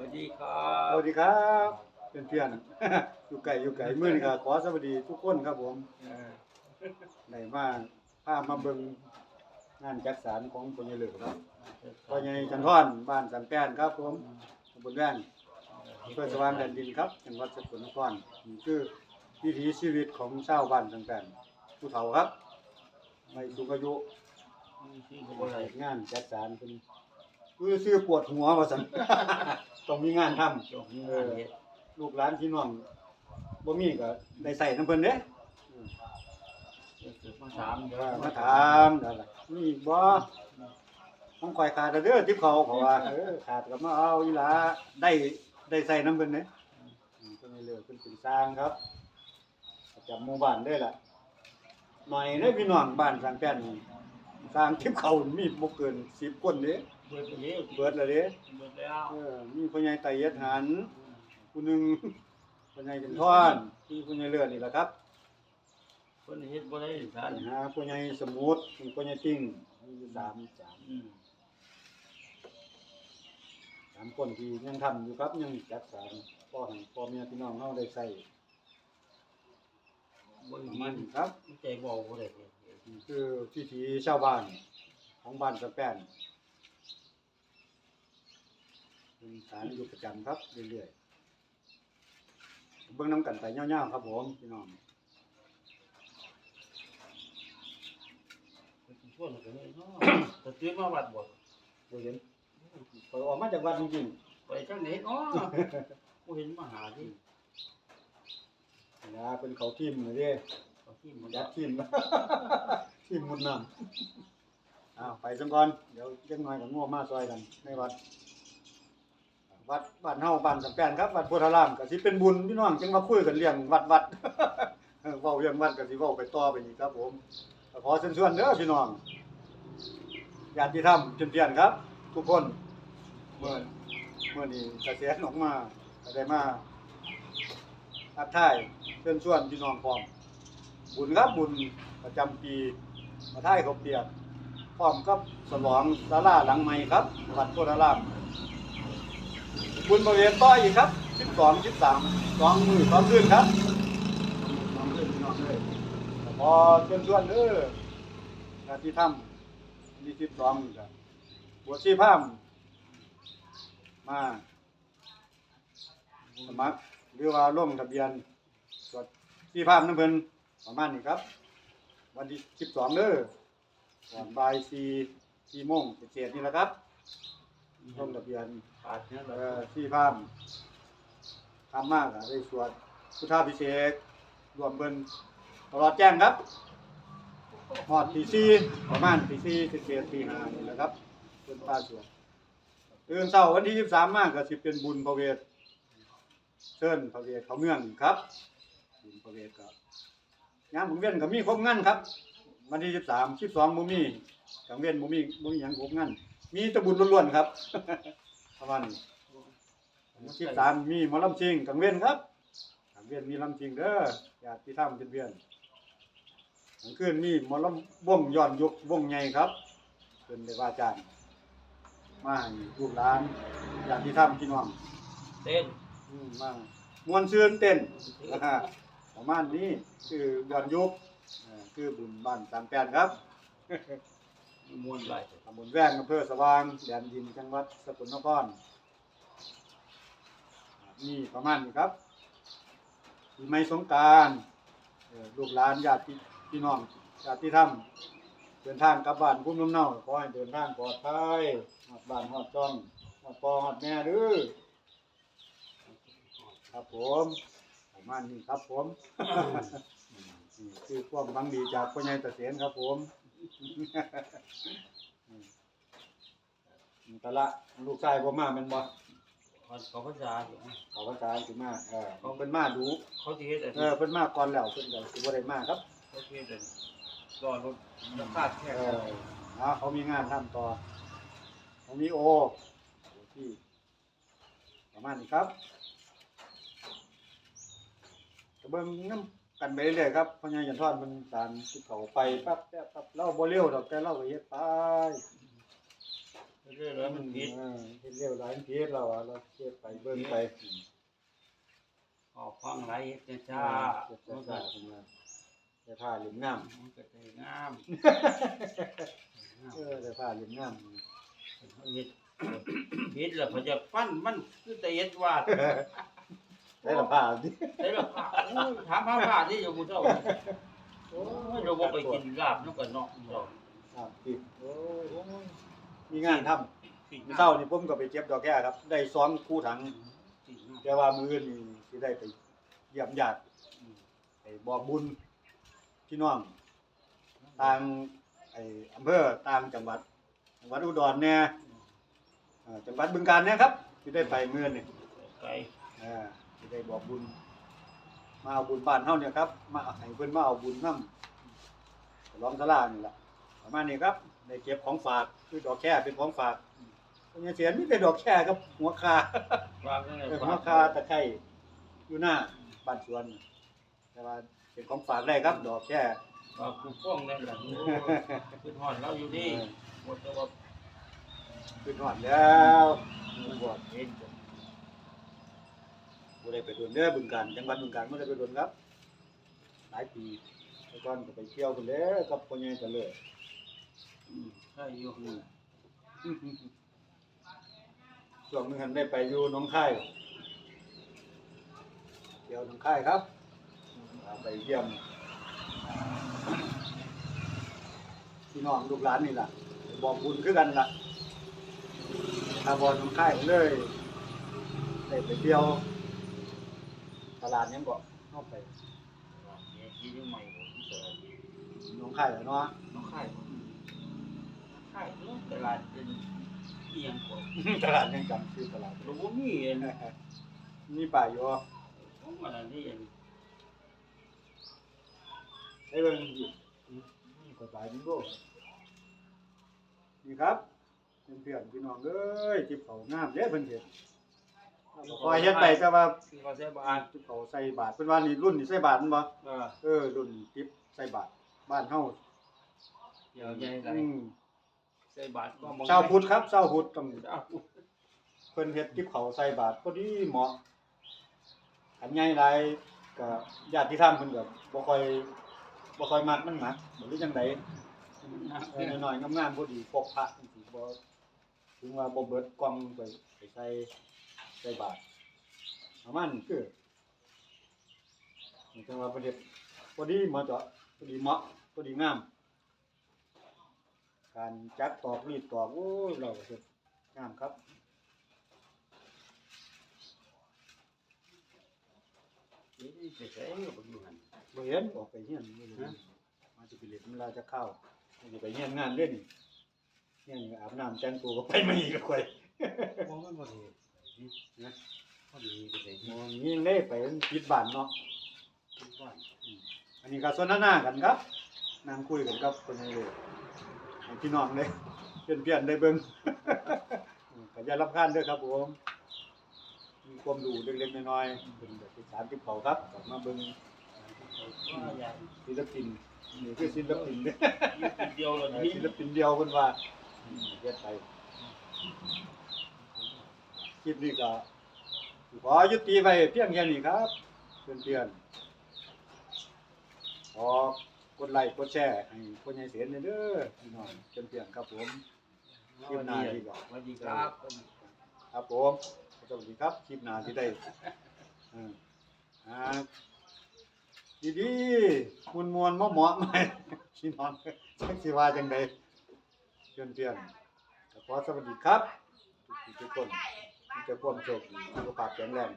วัสดีครัสบวัสดีครับเพื่อนเพื่อนๆ อยู่ไกลอยู่ไกลมื้อนี้ก็ขอสวัสดีทุกคนครับผมเออได้มาพามาเบิ่งงานจักสารของพ่อใหญ่เหลือครับพ่อใหญ่จันทอนบ้านสันแป้นครับผมตำบลแว่นอำเภอสว่างแดนดินครับจังหวัดสกลนครนี่คือวิถีชีวิตของชาวบ้านสันแป้นผู้เฒ่าครับไม่สูงอายุชื่อเขาอะไรงานจัดสารเป็น คือซื้อปวดหัวว่าซั่นต้องมีงานทำจบงานเฮ็ด ลูกหลานพี่น้องบ่มีก็ได้ใส่น้ำเพิ่นเด้เกิดมาถามเด้อว่ามาถามนั่นล่ะมีบ่ต้องคอยขาดเด้อทิพเขาเพราะว่าเออขาดก็มาเอาอีหลาได้ได้ใส่น้ำเพิ่นเด้อืมเพิ่นให้เลือกเพิ่นเป็นสร้างครับประจำหมู่บ้านเด้อล่ะหน่อยเด้อพี่น้องบ้านสร้างแป้นนี่สร้างทิพเขามีบ่เกิน10คนเด้ เบิดไปแล้วเบิดแล้วเด้เบิดแล้วเออมีพ่อใหญ่ไตเย็ดหันผู้หนึงพ่อใหญ่จันทอนที่พ่อใหญ่เลือดนี่แหละครับคนเฮ็ดบ่ได้สารหาพ่อใหญ่สมุทรพ่อใหญ่ติ้งมีอยู่สามสามอืมสามคนที่ยังทำอยู่ครับยังจัดสารพ่อให้พ่อแม่พี่น้องเฮาได้ใส่บ่ประมีมาณนี้ครับมันใจบ่บ่ได้เฮ็ดนี่คือวิถีชาวบ้านของบ้านสะแป้น เป็นฐานอยู่ประจำครับเรื่อยๆเบิ่งน้ำกันไปยาวๆครับผมพี่น้องชวนกันเลยเนาะแต่ตื่นมาวัดบ่บ่เห็นข่อยออกมาจากวัดจริงไปจังไหนเนาะบ่เห็นมาหาที่ๆนะเป็นเขาทีมเลยเด้เขาที่มันยัดทีมทีมมุดน้ำอ้าวไปสักก่อนเดี๋ยวเล็กน้อยกับง่วมาซอยกันในวัด วัดบ้านเฮาบ้านสำแปนครับวัดโพธารามก็สิเป็นบุญพี่น้องจึงมาคุยกันเรื่องวัดวัดเว้าเรื่องวัดก็สิเว้าไปต่อไปอีกครับ ผมขอเชิญชวนเด้อพี่น้องญาติธรรมเพื่อนครับ ทุกคนเมื่อเมื่อนี้เกษียณออกมาก็ได้มาทักทายเชิญชวนพี่น้องพร้อมบุญครับบุญประจำปีมาท้ายเขาเปียกพร้อมกับสลองศาลาหลังใหม่ครับวัดโพธาราม บุญบริเวณต่ออีกครับ12 13สองมือสองคืนครับสองคืนนองเลยพอเชิญชวนเด้อการที่ทำมี12นี่ครับบวชชีพามมาสมัครหรือว่าลงทะเบียนตรวจชีพามน้ำเพิ่นประมาณนี้ครับ วันที่12เด้อก่อนบ่าย4 4โมงเศษนี่แหละครับ ลงทะเบียนขาดเนี่ยเออที่พามทำมากอะได้สวดพุทธาพิเศษกรวมเบิ่นตลอดแจ้งครับหอดตีสี่ประมาณตีสี่ตีเจ็ดตีห้านี่แหละครับเป็นป้าสวดตื่นเช้าวันที่ยี่สามมากก็สิเป็นบุญพระเวทเชิญพระเวทเขาเมืองครับ บุญพระเวทครับงานบุญเวียนก็มีครบงานครับ วันที่ยี่สามสิบสองมุมีกังเวียนมุมีมุมีหยังครบงาน มีแตะบุญล้วนๆครับ ประมาณนี้สิบสามมีหมอลำชิงกังเวียนครับกังเวียนมีลำชิงเด้อญาติธรรมเป็นเวียนกลางคืนมีหมอลำวงย้อนยุควงใหญ่ครับเป็นเดว่าจารย์มาให้ลูกหลานญาติธรรมพี่น้อง เต้นอืมมามวนซื่นเต้นนะฮะประมาณนี้คือย้อนยุคเอ่อคือบุญบ้านสามแปดครับ มวนหลายตำบลแว่งอำเภอสว่างแดนดินจังหวัดสกลนครนี่ประมาณนี้ครับปีใหม่สงกรารลูกหลานญาติพี่น้องญาติธรรมเดินทางกลับบ้านพุ่มลำเนาขอให้เดินทางปลอดภัยหอดบ้านหอดจ้องหอดปอหอดแม่เด้อครับผมประมาณนี้ครับผมนี่คือความหวังดีจากพ่อใหญ่เกษมครับผม อืมแต่ละลูกชายบ่มาแม่นบ่เขาเขาภาษาอยู่เขาก็ตายสิมาเออเขาเพิ่นมาดูเขาสิเฮ็ดอันเอนี้อเพิ่นมาก่อนแล้วเพิ่นก็สิบ่ได้มาครับ เขาสิเฮ็ดอันรอรถราคาแค่เออเอาเขามีงานทำต่อเขามีโอโอที่ประมาณนี้ครับก็เบิ่งนํ กันไปเรื่อยๆครับพ่อใหญ่จันทอนมันสารที่เขาไปปั๊บแป๊บปั๊บเราบ่เร็วดอกแต่เราก็เฮ็ดไปเอเรื่อยๆมันผิดเออเฮ็ดเร็วหลายมันผิดเราอะเราเก็บไปเบิ่งไปออกฟังไหลเฮ็ดจ้าเก็บมันซ่าก็ๆขึ้นมาแต่ผ้าเหลืองงามมันก็ได้งามเออแต่ผ้าเหลืองงามเฮ็ดเฮ็ดแล้วเขาจะปั้นมันคือแต่เฮ็ดวาด ได้ละผ้าดิได้ละผ้าโอ้ยถามหาผ้าที่อยู่บ่เจ้าโอ้ยเราบ่ไปกินลาบนำกันเนาะเจ้าครับติดโอ้ยมีงานทำมื้อเช้านี่ผมก็ไปเก็บดอกแค่ครับ ได้สองคู่ถัง แต่ว่ามื้ออื่นนี่สิได้ไปเยี่ยมญาติไปบอกบุญพี่น้องต่างไอ้อำเภอต่างจังหวัดจังหวัดอุดรแน่เอ่อจังหวัดบึงกาฬเนี่ยครับสิได้ไปมื้อนี่ไกลอ่า สิได้บอกบุญ มาเอาบุญบ้านเฮาเนี่ยครับ มาให้เพิ่นมาเอาบุญนำร้องสลานี่ล่ะประมาณนี้ครับได้เก็บของฝากคือดอกแค่เป็นของฝากเพราะงั้นเสียมีแต่ดอกแค่กับหัวคาฝากจังได๋เออฝาหัวกคาตะไคร้อยู่หน้าบ้านสวน แต่ว่าเป็นของฝากได้ครับ ดอกแค่ฝากผู้ฟ้องนั่นล่ะโอ้ยขึ้นฮอดเราอยู่นี่หมดแต่ว่าขึ้นหอดแล้วบวชเห็นจ้ะ บ่ได้ไปโดนเด้อบึงการจังหวัดบึงการบ่ได้ไปโดนครับ หลายปีแต่ก่อนก็ไปเที่ยวพุ่นแหล้วกับพ่อใหญ่ตะเลยอืมใช่อยู่อืมช่วงหนึงหันได้ไปอยู่หนองคายเที่ยวหนองคายครับอ่าไปเยี่ยมพี่น้องลูกหลานนี่ล่ะไปบอกบุญคือกันล่ะถ้าบอลหนองคายเลยได้ไปเที่ยว ตลาดหยังก็เข้าไปเนี่ยที่ยังใหม่บ่ที่เจอหนองคายแล้วเนาะน้องค่ายบ่ค่ายเนาะตลาดเป็นเอียงกว่าตลาดยังจำชื่อตลาดบ่มีเอ็นมีป่าอยู่ผมว่าอันนี้เอ็นให้เบิ่งอยู่นี่ก็หลายนี่โบนี่ครับเพื่อนๆพี่น้องเอ้ยจิบเขางามเด้เพิ่นเฮ็ด คอยเฮ็ดไปแต่ว่าคือเขาใช้บ้านจิบเขาใส่บาทเพิ่นว่านี่รุ่นนี่ใส่บาทแม่นบ่เออเออรุ่นจิบใส่บาทบ้านเฮาเดี๋ยวใหญ่ไหลอืมใส่บาทก็มองชาวพุทธครับชาวพุทธต้องชาวพุทธเพิ่นเฮ็ดจิบเขาใส่บาทพอดีเหมาะอันใหญ่หลายก็ญาติธรรมเพิ่นก็บ่ค่อยบ่ค่อยมักมันหนักบ่รู้จังไดเออหน่อยๆงามๆพอดีปกพระจังซี่บ่ถึงว่าบ่เบิดกล่องไปไปใส่ ใส่บาตรประมาณนี้คือจังว่าประเด็พอดีเหมาะเจาะพอดีเหมาะพอดีงาม การจักตอกรีดตอกโอ้ยเราก็เฮ็ดงามครับนี่ไปใส่ก็บ่อยู่หั่นบ่เห็นออกไปเฮียนนี่เลยฮะมาสิไปเล่นเวลาจะเข้ามันสิไปเฮียนงานเล่นเฮียนอาบน้ำแต่งตัวก็ไปมาอีกแล้วค่อย มองมันบ่ดีนะพอดีไปใส่มองยิงได้ไปปิดบ้านเนาะที่บ้านอันนี้ก็สนทนากันครับนั่งคุยกันครับคนในเลยให้พี่น้องเลยเพื่อนเพื่อนๆได้เบิ่งขย่ารับคานด้วยครับผมมีความรู้เล็กๆน้อยๆเป็นแบบศึกษาที่เขาครับกลับมาเบิ่งศิลปินนี่คือศิลปินเดียวแล้วเออนี่ศิลปินเดียวเพิ่นว่าเฮ็ดไป คลิปนี้ก็ขอยุติไว้เพียงแค่นี้ครับเพื่อนๆขอกดไลค์กดแชร์ให้คนใหญ่เสียนเด้อพี่น้องเพื่อนๆครับผมคลิปหน้าดีกว่าสวัสดีครับ ครับผมสวัสดีครับคลิปหน้าที่ได้เอออ่าดีๆมวนๆเหมาะๆไหมพี่น้องจักสิว่าจังไดเพื่อนๆก็ขอสวัสดีครับทุกๆทุกคนมี แต่ความโชคดีสุขภาพแข็งแรง